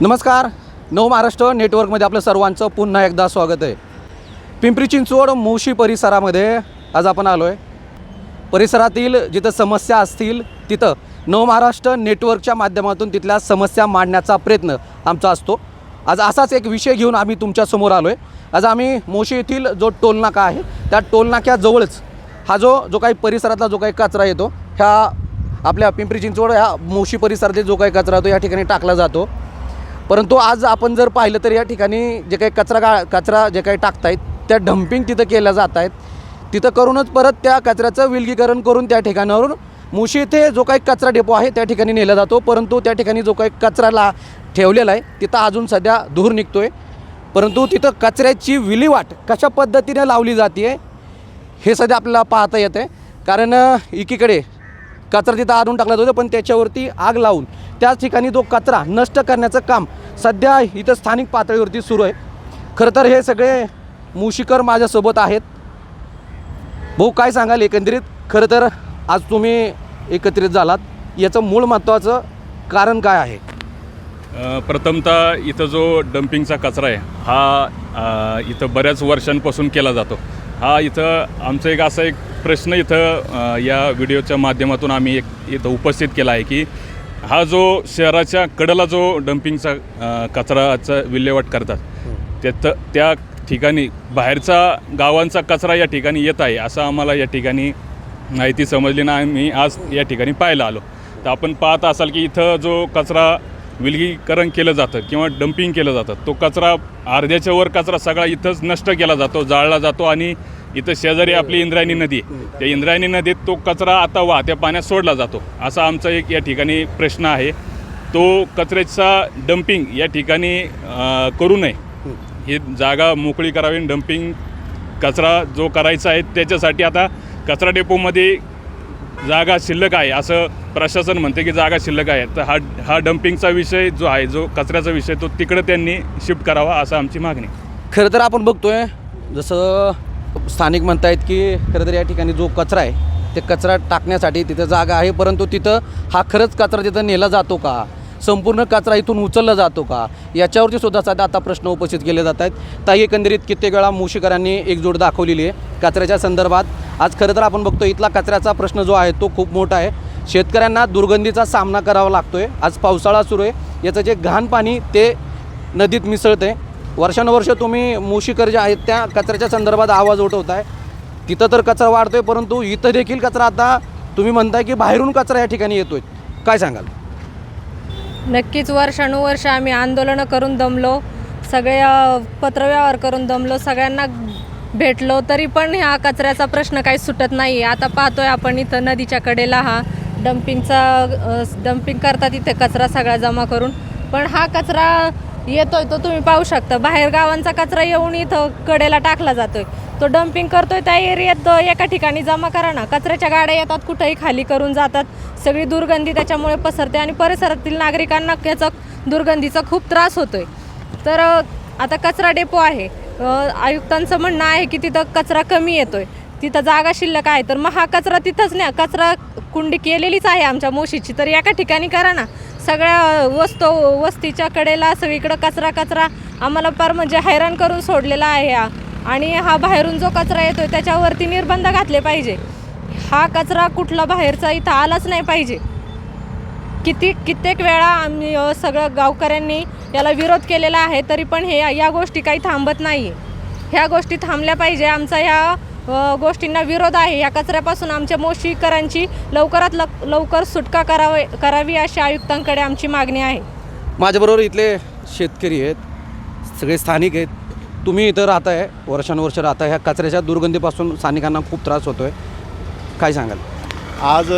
नमस्कार. नव महाराष्ट्र नेटवर्कमध्ये आपलं सर्वांचं पुन्हा एकदा स्वागत आहे. पिंपरी चिंचवड मोशी परिसरामध्ये आज आपण आलो आहे परिसरातील जिथं समस्या असतील तिथं नव महाराष्ट्र नेटवर्कच्या माध्यमातून तिथल्या समस्या मांडण्याचा प्रयत्न आमचा असतो. आज असाच एक विषय घेऊन आम्ही तुमच्यासमोर आलो आहे आज आम्ही मोशी येथील जो टोलनाका आहे त्या टोलनाक्याजवळच हा जो जो काही परिसरातला जो काही कचरा येतो ह्या आपल्या पिंपरी चिंचवड ह्या मोशी परिसरातील जो काही कचरा येतो या ठिकाणी टाकला जातो. परंतु आज आपण जर पाहिलं तर या ठिकाणी जे काही कचरा गा कचरा जे काही टाकतायत त्या डम्पिंग तिथं केल्या जात आहेत तिथं करूनच परत त्या कचऱ्याचं विलगीकरण करून त्या ठिकाणावरून मुशी येथे जो काही कचरा डेपो आहे त्या ठिकाणी नेला जातो. परंतु त्या ठिकाणी जो काही कचराला ठेवलेला आहे तिथं अजून सध्या धूर निघतो आहे परंतु तिथं कचऱ्याची विल्हेवाट कशा पद्धतीने लावली जाते हे सध्या आपल्याला पाहता येतं आहे कारण एकीकडे कचरा तिथं आणून टाकला जातो पण त्याच्यावरती आग लावून त्याच ठिकाणी तो कचरा नष्ट करण्याचं काम सध्या इथं स्थानिक पातळीवरती सुरू आहे. खरं तर हे सगळे मुशिकर माझ्यासोबत आहेत. भाऊ काय सांगाल एकंदरीत? खरं तर आज तुम्ही एकत्रित झालात. याचं मूळ महत्त्वाचं कारण काय आहे? प्रथमतः इथं जो डम्पिंगचा कचरा आहे हा इथं बऱ्याच वर्षांपासून केला जातो. हा इथं आमचं एक असा एक प्रश्न इथं या व्हिडिओच्या माध्यमातून आम्ही एक इथं उपस्थित केला आहे की हा जो शहराच्या कडेला जो डम्पिंगचा कचराचा विल्हेवाट करतात त्यात त्या ठिकाणी बाहेरचा गावांचा कचरा या ठिकाणी येत आहे असं आम्हाला या ठिकाणी माहिती समजली ना आम्ही आज या ठिकाणी पाहायला आलो. तर आपण पाहत असाल की इथं जो कचरा विलगीकरण केलं जातं किंवा डम्पिंग केलं जातं. तो कचरा अर्ध्याच्या वर कचरा सगळा इथंच नष्ट केला जातो जाळला जातो आणि इथं शेजारी आपली इंद्रायणी नदी. आहे. त्या इंद्रायणी नदीत तो कचरा आता वाहत्या पाण्यात सोडला जातो. असा आमचा एक या ठिकाणी प्रश्न आहे. तो कचऱ्याचा डम्पिंग या ठिकाणी करू नये. ही जागा मोकळी करावी डम्पिंग कचरा जो करायचा आहे त्याच्यासाठी आता कचरा डेपोमध्ये जागा शिल्लक आहे असं प्रशासन म्हणते की जागा शिल्लक आहे. तर हा हा डम्पिंगचा विषय जो आहे जो कचऱ्याचा विषय तो तिकडं त्यांनी शिफ्ट करावा असं आमची मागणी. खरं तर आपण बघतोय जसं स्थानिक म्हणतायत की खरं तर या ठिकाणी जो कचरा आहे ते कचरा टाकण्यासाठी तिथं जागा आहे परंतु तिथं हा खरंच कचरा तिथं नेला जातो का? संपूर्ण कचरा इथून उचलला जातो का? याच्यावरती सुद्धा सध्या आता प्रश्न उपस्थित केले जात आहेत. ताई एकंदरीत कित्येक वेळा मुशीकरांनी एकजूट दाखवलेली आहे. कचऱ्याच्या संदर्भात आज खरं तर आपण बघतो इथला कचऱ्याचा प्रश्न जो आहे तो खूप मोठा आहे. शेतकऱ्यांना दुर्गंधीचा सामना करावा लागतो आहे आज पावसाळा सुरू आहे. याचं जे घाण पाणी ते नदीत मिसळते वर्षानुवर्ष तुम्ही मुशीकर जे आहेत त्या कचऱ्याच्या संदर्भात आवाज उठवत आहे तिथं तर कचरा वाढतोय परंतु इथं देखील कचरा आता तुम्ही म्हणताय की बाहेरून कचरा या ठिकाणी येतोय. काय सांगाल? नक्कीच वर्षानुवर्ष आम्ही आंदोलनं करून दमलो. सगळे पत्रव्यवहार करून दमलो. सगळ्यांना भेटलो तरी पण ह्या कचऱ्याचा प्रश्न काही सुटत नाही आता पाहतोय आपण इथं नदीच्या कडेला हा डम्पिंगचा डम्पिंग करतात इथे कचरा सगळा जमा करून. पण हा कचरा येतोय तो तुम्ही पाहू शकता. बाहेर गावांचा कचरा येऊन इथं कडेला टाकला जातोय. तो डम्पिंग करतोय त्या एरियात एका ठिकाणी जमा करा ना. कचऱ्याच्या गाड्या येतात कुठंही खाली करून जातात. सगळी दुर्गंधी त्याच्यामुळे पसरते आणि परिसरातील नागरिकांना याचा दुर्गंधीचा खूप त्रास होतोय. तर आता कचरा डेपो आहे. आयुक्तांचं म्हणणं आहे की तिथं कचरा कमी येतोय. तिथं जागा शिल्लक आहे तर मग हा कचरा तिथंच नाही कचरा कुंडी केलेलीच आहे आमच्या मोशीची. तर एका ठिकाणी करा ना सगळ्या वस्तू वस्तीच्या कडेला सगळीकडं कचरा कचरा आम्हाला फार म्हणजे हैराण करून सोडलेला आहे हा. आणि हा बाहेरून जो कचरा येतोय त्याच्यावरती निर्बंध घातले पाहिजे. हा कचरा कुठला बाहेरचा इथं आलाच नाही पाहिजे. किती कित्येक वेळा आम्ही सगळं गावकऱ्यांनी याला विरोध केलेला आहे तरी पण हे या गोष्टी काही थांबत नाही ह्या गोष्टी थांबल्या पाहिजे. आमचा ह्या गोष्टींना विरोध आहे. या कचऱ्यापासून आमच्या मोशीकरांची लवकरात लक लवकर सुटका करावे करावी अशी आयुक्तांकडे आमची मागणी आहे. माझ्याबरोबर इथले शेतकरी आहेत सगळे स्थानिक आहेत. तुम्ही इथं राहताय वर्षानुवर्ष राहता ह्या कचऱ्याच्या दुर्गंधीपासून स्थानिकांना खूप त्रास होतो आहे काय सांगाल? आज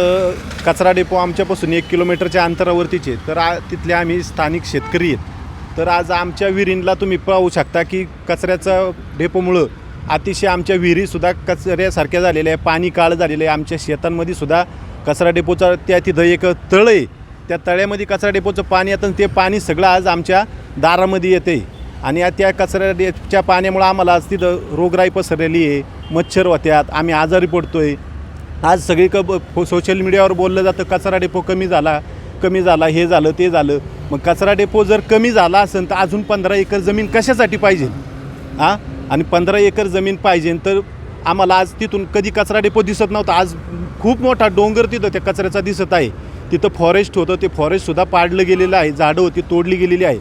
कचरा डेपो आमच्यापासून एक किलोमीटरच्या अंतरावरतीचे तर आ तिथले आम्ही स्थानिक शेतकरी आहेत. तर आज आमच्या विहिरींला तुम्ही पाहू शकता की कचऱ्याचा डेपोमुळं अतिशय आमच्या विहिरीसुद्धा कचऱ्यासारख्या झालेल्या आहे पाणी काळ झालेलं आहे. आमच्या शेतांमध्ये सुद्धा कचरा डेपोचा त्या तिथं एक तळ आहे. त्या तळ्यामध्ये कचरा डेपोचं पाणी येतं ते पाणी सगळं आज आमच्या दारामध्ये येते. आणि त्या कचऱ्या डेपच्या पाण्यामुळं आम्हाला आज तिथं रोगराई पसरलेली आहे. मच्छर होत्यात. आम्ही आजारी पडतो आहे आज सगळी सोशल मीडियावर बोललं जातं कचरा डेपो कमी झाला कमी झाला हे झालं ते झालं. मग कचरा डेपो जर कमी झाला असेल तर अजून पंधरा एकर जमीन कशासाठी पाहिजे? हां आणि पंधरा एकर जमीन पाहिजे तर आम्हाला आज तिथून कधी कचरा डेपो दिसत नव्हता. आज खूप मोठा डोंगर तिथं त्या कचऱ्याचा दिसत आहे. तिथं फॉरेस्ट होतं ते फॉरेस्टसुद्धा पाडलं गेलेलं आहे झाडं होती तोडली गेलेली आहे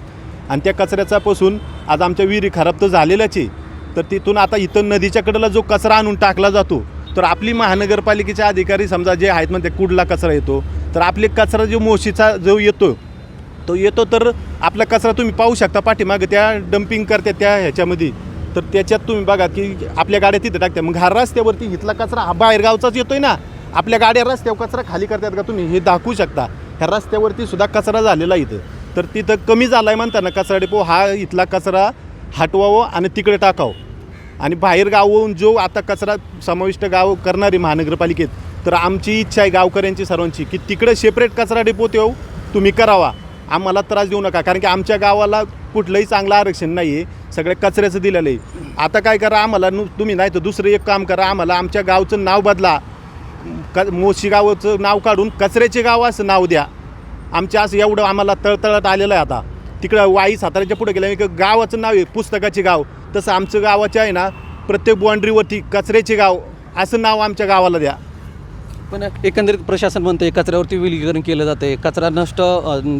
आणि त्या कचऱ्याचापासून आज आमच्या विहिरी खराब तर झालेल्याच आहे. तर तिथून आता इथं नदीच्याकडला जो कचरा आणून टाकला जातो तर आपली महानगरपालिकेचे अधिकारी समजा जे आहेत म्हणजे कुडला कचरा येतो? तर आपले कचरा जो मोशीचा जो येतो तो येतो तर आपला कचरा तुम्ही पाहू शकता पाठीमागे त्या डम्पिंग करत्या त्या ह्याच्यामध्ये. तर त्याच्यात तुम्ही बघा की आपल्या गाड्या तिथे टाकत्या. मग हा रस्त्यावरती इथला कचरा हा बाहेरगावचाच येतोय ना. आपल्या गाड्या रस्त्यावर कचरा खाली करतात का तुम्ही? हे दाखवू शकता. ह्या रस्त्यावरती सुद्धा कचरा झालेला इथं. तर तिथं कमी झाला आहे म्हणताना कचरा डेपो हा इथला कचरा हटवावं आणि तिकडे टाकावं. आणि बाहेर गावहून जो आता कचरा समाविष्ट गाव करणारी महानगरपालिकेत तर आमची इच्छा आहे गावकऱ्यांची सर्वांची की तिकडे सेपरेट कचरा डेपो हो, येऊ तुम्ही करावा. आम्हाला त्रास देऊ नका कारण की आमच्या गावाला कुठलंही चांगलं आरक्षण नाही आहे सगळ्या कचऱ्याचं दिलेलं आहे. आता काय करा आम्हाला नु तुम्ही नाही तर दुसरं एक काम करा आम्हाला आमच्या गावचं नाव बदला. क मोशी गावाचं नाव काढून कचऱ्याचे गाव असं नाव द्या. आमच्या असं एवढं आम्हाला तळतळत आलेलं आहे आता. तिकडं वाई साताऱ्याच्या पुढे गेलं एक गावाचं नाव आहे पुस्तकाचे गाव. तसं आमचं गावाचं आहे ना प्रत्येक बाँड्रीवरती कचऱ्याचे गाव असं नाव आमच्या गावाला द्या. पण एकंदरीत प्रशासन म्हणते कचऱ्यावरती विलगीकरण केलं जाते कचरा नष्ट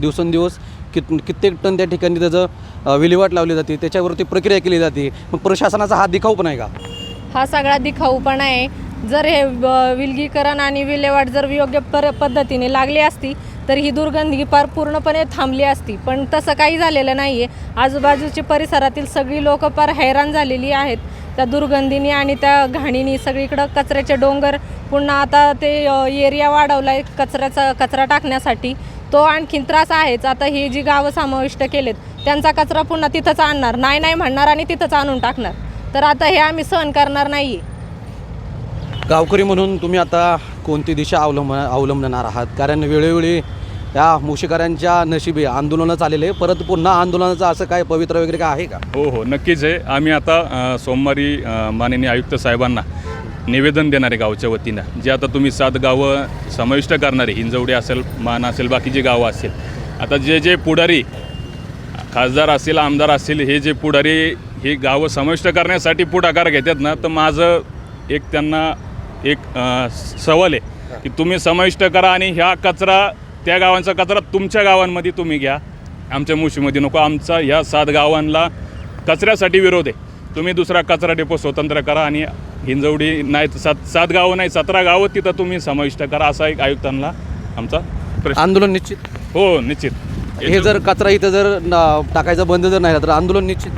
दिवसेंदिवस कित कित्येक टन त्या ठिकाणी त्याचं विल्हेवाट लावली जाते. त्याच्यावरती प्रक्रिया केली जाते. मग प्रशासनाचा हा दिखाऊ पण आहे का? हा सगळा दिखाऊपणा आहे. जर हे ब- विलगीकरण आणि विल्हेवाट जर योग्य पर पद्धतीने लागली असती तर ही दुर्गंधी पार पूर्णपणे थांबली असती. पण तसं काही झालेलं नाही आहे आजूबाजूची परिसरातील सगळी लोक पार हैराण झालेली आहेत. त्या दुर्गंधीने आणि त्या घाणीने सगळीकडं कचऱ्याचे डोंगर पुन्हा आता ते एरिया वाढवला आहे कचऱ्याचा कचरा टाकण्यासाठी. तो आणखीन त्रास आहेच. आता ही जी गावं समाविष्ट केलेत त्यांचा कचरा पुन्हा तिथंच आणणार. नाही नाही म्हणणार आणि तिथंच आणून टाकणार. तर आता हे आम्ही सहन करणार नाही आहे गावकरी म्हणून तुम्ही आता कोणती दिशा अवलंब अवलंबणार आहात? कारण वेळोवेळी या मुशीकरांच्या नशिबी आंदोलनं आहे. परत पुन्हा आंदोलनाचं असं काय पवित्र वगैरे काय आहे का? हो हो. नक्कीच आहे. आम्ही आता अ, सोमवारी अ, माननीय आयुक्त साहेबांना निवेदन देणार आहे गावच्या वतीनं. जे आता तुम्ही सात गावं समाविष्ट करणारे हिंजवडी असेल मान असेल बाकीची गावं असेल आता जे जे पुढारी खासदार असेल आमदार असतील हे जे पुढारी ही गावं समाविष्ट करण्यासाठी पुढाकार घेतात ना तर माझं एक त्यांना एक सवाल आहे की तुम्ही समाविष्ट करा आणि ह्या कचरा त्या गावांचा कचरा तुमच्या गावांमध्ये तुम्ही घ्या. आमच्या मुशीमध्ये नको आमचा ह्या सात गावांना कचऱ्यासाठी विरोध आहे. तुम्ही दुसरा कचरा डेपो स्वतंत्र करा आणि हिंजवडी नाही तर सात सात गावं नाही सतरा गावं तिथं तुम्ही समाविष्ट करा असा एक आयुक्तांना आमचा प्रश्न. आंदोलन निश्चित. हो निश्चित. हे जर कचरा इथं जर टाकायचं बंद जर नाही तर आंदोलन निश्चित.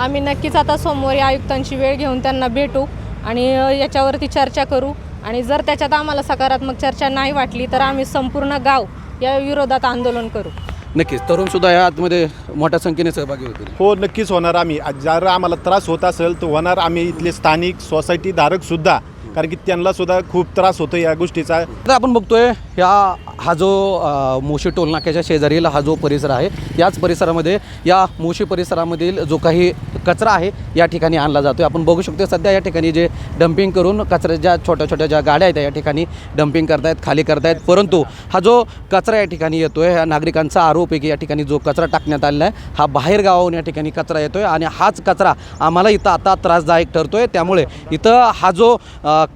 आम्ही नक्कीच आता सोमवारी आयुक्तांची वेळ घेऊन त्यांना भेटू. आणि याच्यावरती चर्चा करू. आणि जर त्याच्यात आम्हाला सकारात्मक चर्चा नाही वाटली तर आम्ही संपूर्ण गाव या विरोधात आंदोलन करू. नक्कीच. तरुणसुद्धा या आतमध्ये मोठ्या संख्येने सहभागी होतील. हो नक्कीच होणार आम्ही. जर आम्हाला त्रास होत असेल तर होणार आम्ही इथले स्थानिक सोसायटी धारकसुद्धा कारण की त्यांना सुद्धा खूप त्रास होतो या गोष्टीचा. आता आपण बघतोय ह्या हा जो मोशी टोलनाक्याच्या शेजारील हा जो परिसर आहे याच परिसरामध्ये या मोशी परिसरामधील जो काही कचरा आहे या ठिकाणी आणला जातो आपण बघू शकतो सध्या या ठिकाणी जे डम्पिंग करून कचऱ्याच्या छोट्या छोट्या ज्या गाड्या आहेत या ठिकाणी डम्पिंग करतायत खाली करतायत. परंतु हा जो कचरा या ठिकाणी येतोय ह्या नागरिकांचा आरोप आहे की या ठिकाणी जो कचरा टाकण्यात आलेला आहे हा बाहेर गावाहून या ठिकाणी कचरा येतो आहे आणि हाच कचरा आम्हाला इथं आता त्रासदायक ठरतो आहे त्यामुळे इथं हा जो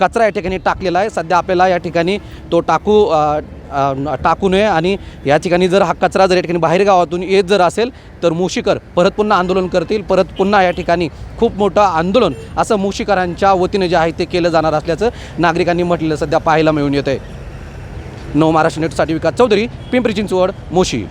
कचरा या ठिकाणी टाकलेला आहे सध्या आपल्याला या ठिकाणी तो टाकू टाकू नये आणि या ठिकाणी जर हा कचरा जर या ठिकाणी बाहेर गावातून येत जर असेल तर मुशीकर परत पुन्हा आंदोलन करतील. परत पुन्हा या ठिकाणी खूप मोठं आंदोलन असं मुशीकरांच्या वतीनं जे आहे ते केलं जाणार असल्याचं नागरिकांनी म्हटलेलं सध्या पाहायला मिळून येतं आहे नव महाराष्ट्र नेटसाठी विकास चौधरी पिंपरी चिंचवड मोशी.